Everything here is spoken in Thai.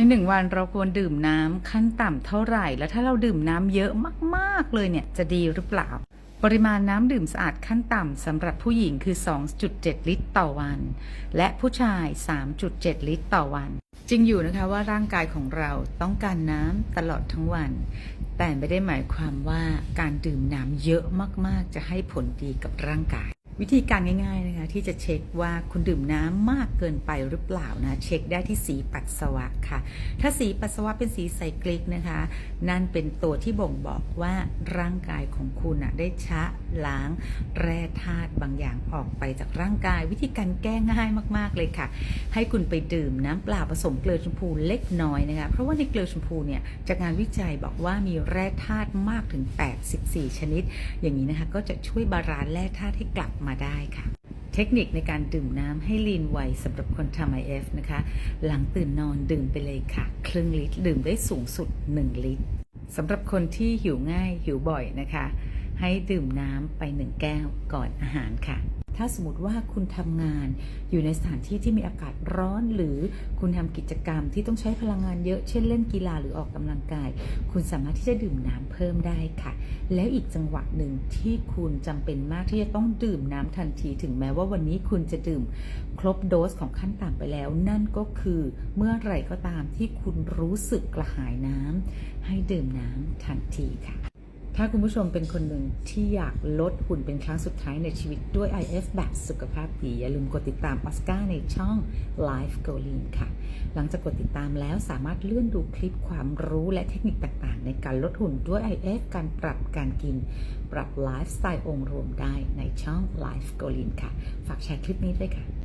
ในหนึ่งวันเราควรดื่มน้ำขั้นต่ำเท่าไหร่ และถ้าเราดื่มน้ำเยอะมากๆเลยเนี่ยจะดีหรือเปล่า ปริมาณน้ำดื่มสะอาดขั้นต่ำสำหรับผู้หญิงคือ 2.7 ลิตรต่อวัน และผู้ชาย 3.7 ลิตรต่อวัน จริงอยู่นะคะว่าร่างกายของเราต้องการน้ำตลอดทั้งวัน แต่ไม่ได้หมายความว่าการดื่มน้ำเยอะมากๆ จะให้ผลดีกับร่างกาย วิธีการง่ายๆนะคะที่จะเช็คว่าคุณดื่มน้ำมากเกินไปหรือเปล่านะ เช็คได้ที่สีปัสสาวะค่ะ ถ้าสีปัสสาวะเป็นสีใสคลิกนะคะ นั่นเป็นตัวที่บ่งบอกว่าร่างกายของคุณอะได้ชะล้างแร่ธาตุบางอย่างออกไปจากร่างกาย วิธีการแก้ง่ายมาก ๆ เลยค่ะ ให้คุณไปดื่มน้ำเปล่าผสมเกลือชมพูเล็กน้อยนะคะเพราะว่าในเกลือชมพูเนี่ยจากงานวิจัยบอกว่ามีแร่ธาตุมากถึง 84 ชนิด อย่างนี้นะคะก็จะช่วยบาลานซ์แร่ธาตุให้กลับมาได้ค่ะเทคนิคในการดื่มน้ำให้ลีนไวสำหรับคนทำ IF นะคะ หลังตื่นนอนดื่มไปเลยค่ะ ครึ่งลิตร ดื่มได้สูงสุด 1 ลิตรสำหรับคนที่หิวง่ายหิวบ่อยนะคะ ให้ดื่มน้ำไป1แก้วก่อนอาหารค่ะ ถ้าสมมติว่าคุณทำงานอยู่ในสถานที่ที่มีอากาศร้อนหรือคุณทำกิจกรรมที่ต้องใช้พลังงานเยอะเช่นเล่นกีฬาหรือออกกำลังกาย คุณสามารถที่จะดื่มน้ำเพิ่มได้ค่ะ แล้วอีกจังหวะหนึ่งที่คุณจำเป็นมากที่จะต้องดื่มน้ำทันที ถึงแม้ว่าวันนี้คุณจะดื่มครบโดสของขั้นต่ำไปแล้ว นั่นก็คือเมื่อไหร่ก็ตามที่คุณรู้สึกกระหายน้ำให้ดื่มน้ำทันทีค่ะ ถ้าคุณผู้ชมเป็นคนหนึ่งที่อยากลดหุ่นเป็นครั้งสุดท้ายในชีวิตด้วย IF แบบสุขภาพดี อย่าลืมกดติดตามออสการ์ในช่อง Life g o l i n ค่ะ หลังจากกดติดตามแล้วสามารถเลื่อนดูคลิปความรู้และเทคนิคต่างๆ ในการลดหุ่นด้วย IF การปรับการกิน ปรับไลฟ์สไตล์องค์รวมได้ในช่อง Life g o l i n ค่ะ ฝากแชร์คลิปนี้ด้วยค่ะ